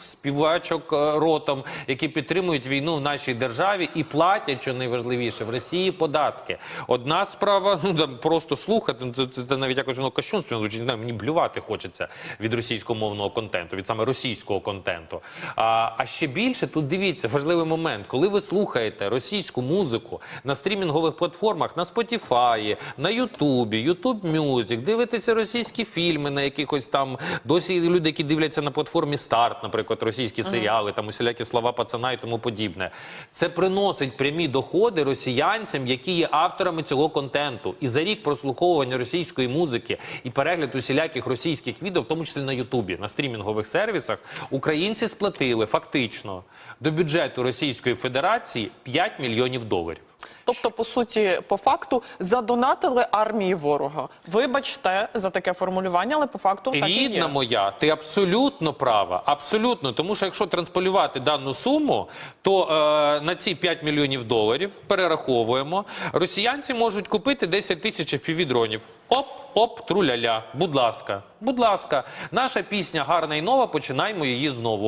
співачок е, ротом, які підтримують війну в нашій державі і платять, що найважливіше, в Росії податки. Одна справа, ну там просто слухати, ну, це, це, це навіть якось воно кощунственно звучить. Не мені блювати хочеться від російськомовного контенту, від саме російського контенту. А, а ще більше тут дивіться важливий момент, коли ви слухаєте російську музику на стрімінгових платформах, на Spotify, на Ютубі, YouTube Music, дивитеся російські фільми на якихось там досі люди, які дивляться на платформі Старт, наприклад, російські серіали, там усілякі слова пацана і тому подібне. Це приносить прямі доходи росіянцям, які є авторами цього контенту. І за рік прослуховування російської музики і перегляд усіляких російських відео, в тому числі на Ютубі, на стрімінгових сервісах, українці сплатили фактично до бюджету Російської Федерації 5 мільйонів доларів. Тобто, по суті, по факту задонатили армії ворога. Вибачте за таке формулювання, але по факту так і Рідна моя, ти абсолютно права. Абсолютно. Тому що якщо трансполювати дану суму, то е, на ці 5 мільйонів доларів перераховуємо. Росіянці можуть купити 10 тисяч FPV-дронів. Оп, оп, труляля. Будь ласка, будь ласка. Наша пісня гарна і нова. Починаймо її знову.